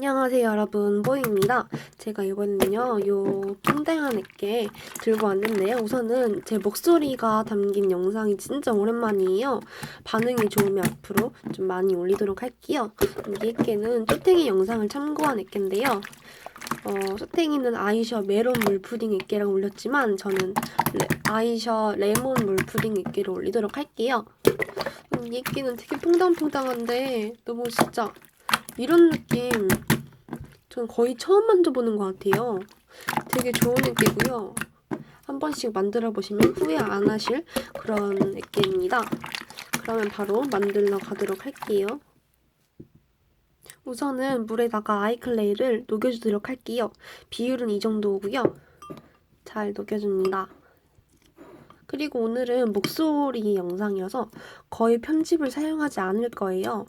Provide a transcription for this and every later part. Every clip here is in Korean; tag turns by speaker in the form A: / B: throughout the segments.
A: 안녕하세요 여러분. 뽀입니다. 제가 이번에는요 요 뚱땡한 애께 들고 왔는데요. 우선은 제 목소리가 담긴 영상이 진짜 오랜만이에요. 반응이 좋으면 앞으로 좀 많이 올리도록 할게요. 이 애께는 쪼탱이 영상을 참고한 애께인데요. 어, 소탱이는 아이셔 메론 물푸딩 애께라고 올렸지만 저는 레, 아이셔 레몬 물푸딩 애께를 올리도록 할게요. 음, 이 애께는 되게 퐁당퐁당한데 너무 진짜 이런 느낌 전 거의 처음 만져보는 것 같아요. 되게 좋은 액계고요. 한 번씩 만들어 보시면 후회 안 하실 그런 액계입니다. 그러면 바로 만들러 가도록 할게요. 우선은 물에다가 아이클레이를 녹여주도록 할게요. 비율은 이 정도고요. 잘 녹여줍니다. 그리고 오늘은 목소리 영상이어서 거의 편집을 사용하지 않을 거예요.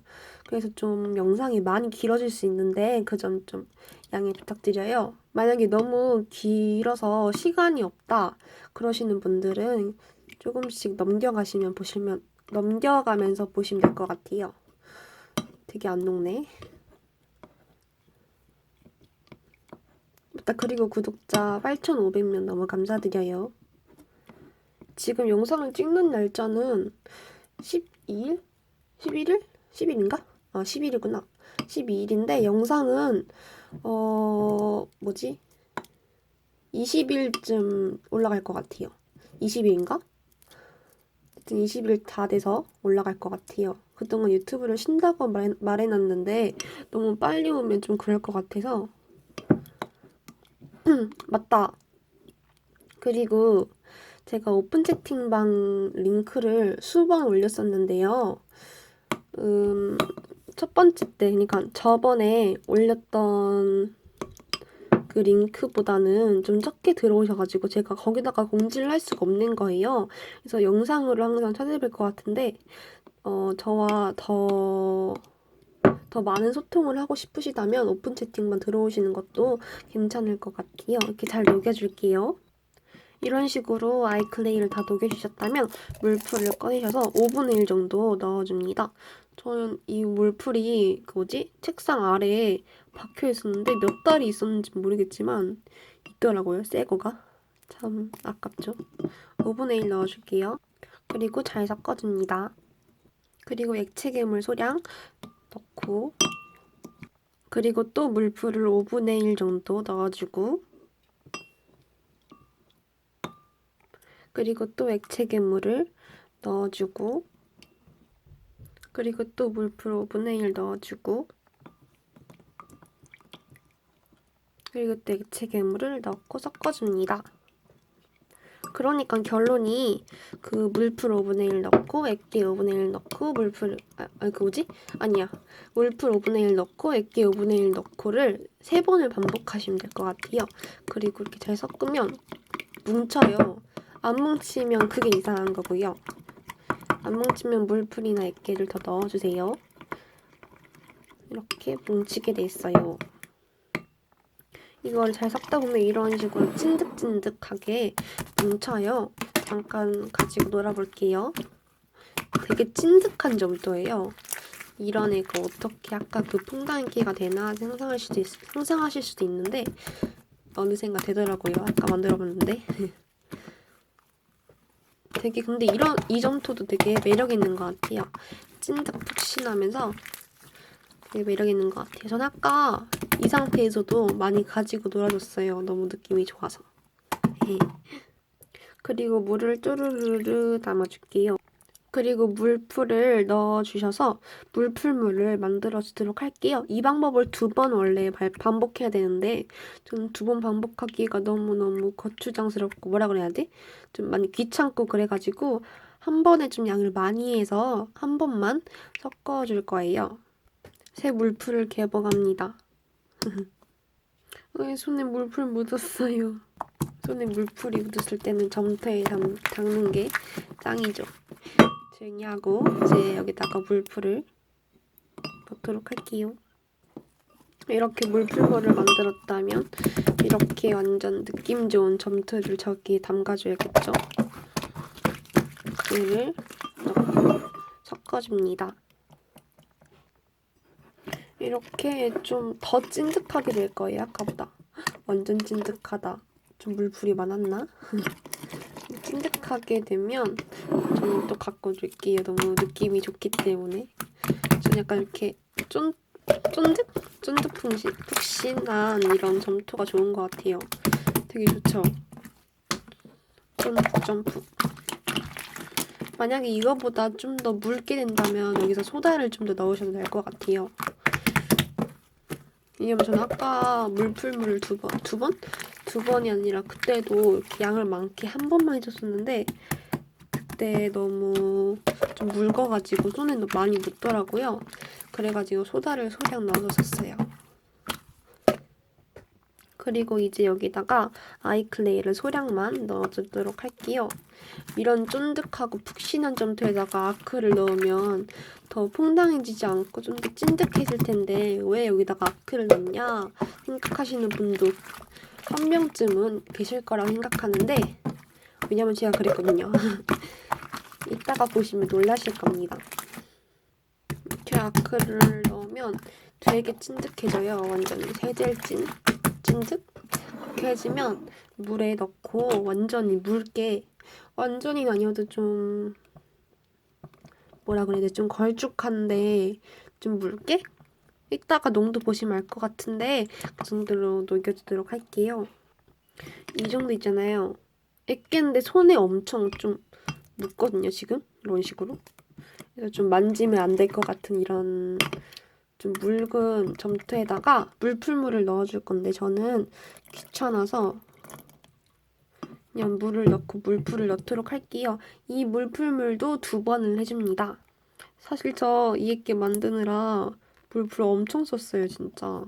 A: 그래서 좀 영상이 많이 길어질 수 있는데 그 점 좀 양해 부탁드려요. 만약에 너무 길어서 시간이 없다 그러시는 분들은 조금씩 넘겨가시면 보시면 넘겨가면서 보시면 될 것 같아요. 되게 안 녹네. 맞다 그리고 구독자 8,500명 너무 감사드려요. 지금 영상을 찍는 날짜는 12일? 11일? 10일인가? 아, 10일이구나. 12일인데 영상은 어 뭐지? 20일쯤 올라갈 것 같아요. 20일인가? 하여튼 20일 다 돼서 올라갈 것 같아요. 그동안 유튜브를 쉰다고 말, 말해놨는데 너무 빨리 오면 좀 그럴 것 같아서 맞다. 그리고 제가 오픈 채팅방 링크를 수번 올렸었는데요. 음, 첫 번째 때, 그러니까 저번에 올렸던 그 링크보다는 좀 적게 들어오셔가지고 제가 거기다가 공지를 할 수가 없는 거예요. 그래서 영상으로 항상 찾아뵐 것 같은데, 어, 저와 더, 더 많은 소통을 하고 싶으시다면 오픈 채팅만 들어오시는 것도 괜찮을 것 같아요. 이렇게 잘 녹여줄게요. 이런 식으로 아이클레이를 다 녹여주셨다면 물풀을 꺼내셔서 5분의 1 정도 넣어줍니다. 저는 이 물풀이 그 뭐지? 책상 아래에 박혀 있었는데 몇 달이 있었는지 모르겠지만 있더라고요. 새 거가. 참 아깝죠. 5분의 1 넣어줄게요. 그리고 잘 섞어줍니다. 그리고 액체 괴물 소량 넣고 그리고 또 물풀을 5분의 1 정도 넣어주고 그리고 또 액체 괴물을 넣어주고 그리고 또 물풀 5분의 1 넣어주고 그리고 또 액체 괴물을 넣고 섞어줍니다. 그러니까 결론이 그 물풀 5분의 1 넣고 액계 5분의 1 넣고 물풀 아, 아니 그 뭐지? 아니야. 물풀 5분의 1 넣고 액계 5분의 1 넣고를 세 번을 반복하시면 될 것 같아요. 그리고 이렇게 잘 섞으면 뭉쳐요. 안 뭉치면 그게 이상한 거고요. 안 뭉치면 물풀이나 액계를 더 넣어주세요. 이렇게 뭉치게 돼 있어요. 이걸 잘 섞다 보면 이런 식으로 찐득찐득하게 뭉쳐요. 잠깐 가지고 놀아볼게요. 되게 찐득한 점도예요. 이런 애가 어떻게 아까 그 퐁당기가 되나 상상할 수도 있, 상상하실 수도 있는데 어느샌가 되더라고요. 아까 만들어봤는데. 되게 근데 이런 이 점토도 되게 매력 있는 것 같아요. 찐득 푹신하면서 되게 매력 있는 것 같아요. 전 아까 이 상태에서도 많이 가지고 놀아줬어요. 너무 느낌이 좋아서. 네. 그리고 물을 쪼르르르 담아줄게요. 그리고 물풀을 넣어주셔서 물풀물을 만들어주도록 할게요. 이 방법을 두 번 원래 반복해야 되는데 저는 두번 반복하기가 너무너무 거추장스럽고 뭐라 그래야 돼? 좀 많이 귀찮고 그래가지고 한 번에 좀 양을 많이 해서 한 번만 섞어줄 거예요. 새 물풀을 개봉합니다. 왜 손에 물풀 묻었어요? 손에 물풀이 묻었을 때는 점토에 담, 닦는 게 짱이죠. 조용히 하고 이제 여기다가 물풀을 넣도록 할게요. 이렇게 물풀물을 만들었다면 이렇게 완전 느낌 좋은 점토를 저기에 담가줘야겠죠. 넣고 섞어줍니다. 이렇게 좀 더 찐득하게 될 거예요, 아까보다. 완전 찐득하다. 좀 물풀이 많았나? 찐득하게 되면 저는 또 갖고 줄게요. 너무 느낌이 좋기 때문에. 전 약간 이렇게 쫀, 쫀득? 쫀득 푹신, 푹신한 이런 점토가 좋은 것 같아요. 되게 좋죠? 점프, 점프. 만약에 이거보다 좀 더 묽게 된다면 여기서 소다를 좀 더 넣으셔도 될 것 같아요. 왜냐면 저는 아까 물풀물을 두 번, 두 번? 두 번이 아니라 그때도 이렇게 양을 많게 한 번만 해줬었는데 그때 너무 좀 묽어가지고 손에 너무 많이 묻더라고요. 그래가지고 소다를 소량 넣어서 썼어요. 그리고 이제 여기다가 아이클레이를 소량만 넣어주도록 할게요. 이런 쫀득하고 푹신한 점토에다가 아크를 넣으면 더 퐁당해지지 않고 좀 더 찐득해질 텐데 왜 여기다가 아크를 넣냐 생각하시는 분도 한 명쯤은 계실 거라고 생각하는데 왜냐면 제가 그랬거든요. 이따가 보시면 놀라실 겁니다. 이렇게 아크를 넣으면 되게 찐득해져요. 완전 세젤 찐 찐득? 이렇게 해지면 물에 넣고 완전히 묽게 완전히 아니어도 좀 뭐라 그래야 돼? 좀 걸쭉한데 좀 묽게? 이따가 농도 보시면 알 것 같은데 그 정도로 녹여주도록 할게요. 이 정도 있잖아요. 액계인데 손에 엄청 좀 묻거든요, 지금? 이런 식으로. 그래서 좀 만지면 안 될 것 같은 이런 좀 묽은 점토에다가 물풀물을 넣어줄 건데 저는 귀찮아서 그냥 물을 넣고 물풀을 넣도록 할게요. 이 물풀물도 두 번을 해줍니다. 사실 저 이 액계 만드느라 물풀 엄청 썼어요, 진짜.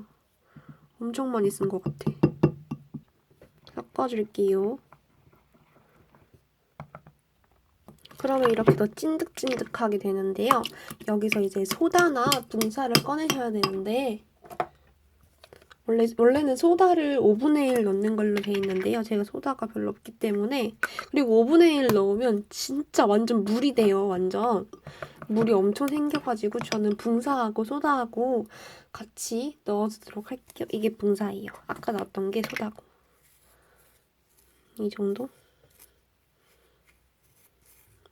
A: 엄청 많이 쓴 것 같아. 섞어줄게요. 그러면 이렇게 더 찐득찐득하게 되는데요. 여기서 이제 소다나 붕사를 꺼내셔야 되는데 원래, 원래는 소다를 5분의 1 넣는 걸로 돼 있는데요. 제가 소다가 별로 없기 때문에 그리고 5분의 1 넣으면 진짜 완전 물이 돼요. 완전 물이 엄청 생겨가지고 저는 붕사하고 소다하고 같이 넣어주도록 할게요. 이게 붕사예요. 아까 나왔던 게 소다고 이 정도?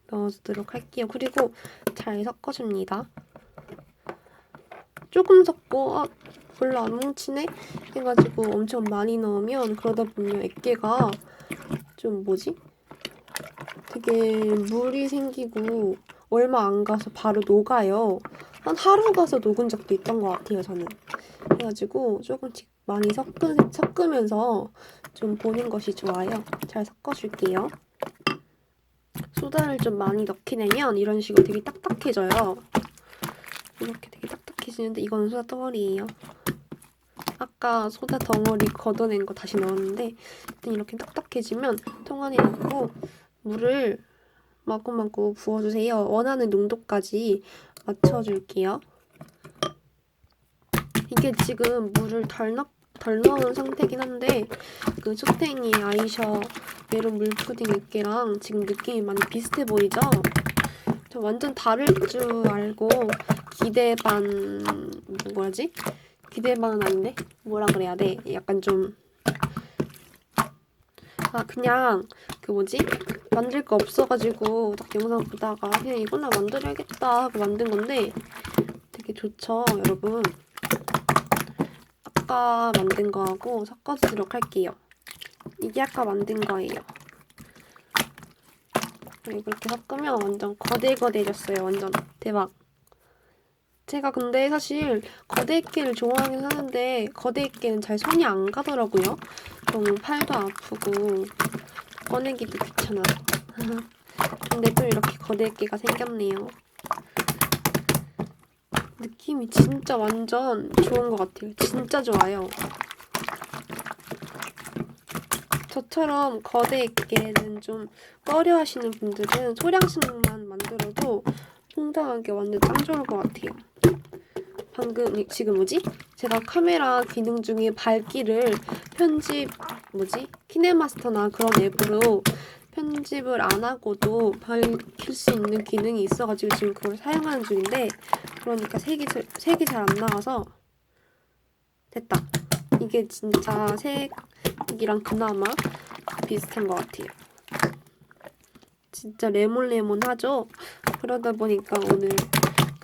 A: 넣어주도록 할게요. 그리고 잘 섞어줍니다. 조금 섞고 아, 별로 안 뭉치네? 해가지고 엄청 많이 넣으면 그러다 보면 액계가 좀 뭐지? 되게 물이 생기고 얼마 안 가서 바로 녹아요. 한 하루 가서 녹은 적도 있던 것 같아요, 저는. 그래가지고 조금씩 많이 섞으, 섞으면서 좀 보는 것이 좋아요. 잘 섞어줄게요. 소다를 좀 많이 넣게 되면 이런 식으로 되게 딱딱해져요. 이렇게 되게 딱딱해지는데 이거는 소다 덩어리예요. 아까 소다 덩어리 걷어낸 거 다시 넣었는데 이렇게 딱딱해지면 통 안에 넣고 물을 마구마구 부어주세요. 원하는 농도까지 맞춰줄게요. 이게 지금 물을 덜, 넣, 덜 넣은 상태긴 한데 그 쇼탱이 아이셔 메론 물푸딩 액계랑 지금 느낌이 많이 비슷해 보이죠? 저 완전 다를 줄 알고 기대 반 뭐라지? 기대 반은 아닌데 뭐라 그래야 돼? 약간 좀 아 그냥 그 뭐지? 만들 거 없어가지고 딱 영상 보다가 그냥 이거나 만들어야겠다 하고 만든 건데 되게 좋죠 여러분? 아까 만든 거하고 섞어주도록 할게요. 이게 아까 만든 거예요. 그리고 이렇게 섞으면 완전 거대거대해졌어요 완전. 대박. 제가 근데 사실 거대 액계를 좋아하긴 하는데 거대 액계는 잘 손이 안 가더라고요. 너무 팔도 아프고 꺼내기도 귀찮아서. 근데 또 이렇게 거대 액계가 생겼네요. 느낌이 진짜 완전 좋은 것 같아요. 진짜 좋아요. 저처럼 거대 액계는 좀 꺼려 하시는 분들은 소량씩만 만들어도 퐁당하게 완전 짱 좋을 것 같아요. 방금 지금 뭐지? 제가 카메라 기능 중에 밝기를 편집 뭐지? 키네마스터나 그런 앱으로 편집을 안 하고도 밝힐 수 있는 기능이 있어가지고 지금 그걸 사용하는 중인데 그러니까 색이 색이 잘 안 나와서 됐다. 이게 진짜 색이랑 그나마 비슷한 것 같아요. 진짜 레몬레몬하죠? 그러다 보니까 오늘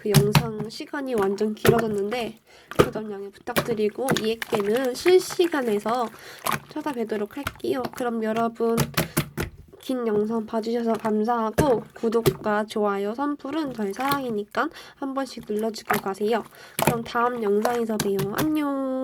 A: 그 영상 시간이 완전 길어졌는데 그점 양해 부탁드리고 이에게는 실시간에서 찾아뵈도록 할게요. 그럼 여러분 긴 영상 봐주셔서 감사하고 구독과 좋아요, 선풀은 저의 사랑이니까 한 번씩 눌러주고 가세요. 그럼 다음 영상에서 봬요. 안녕.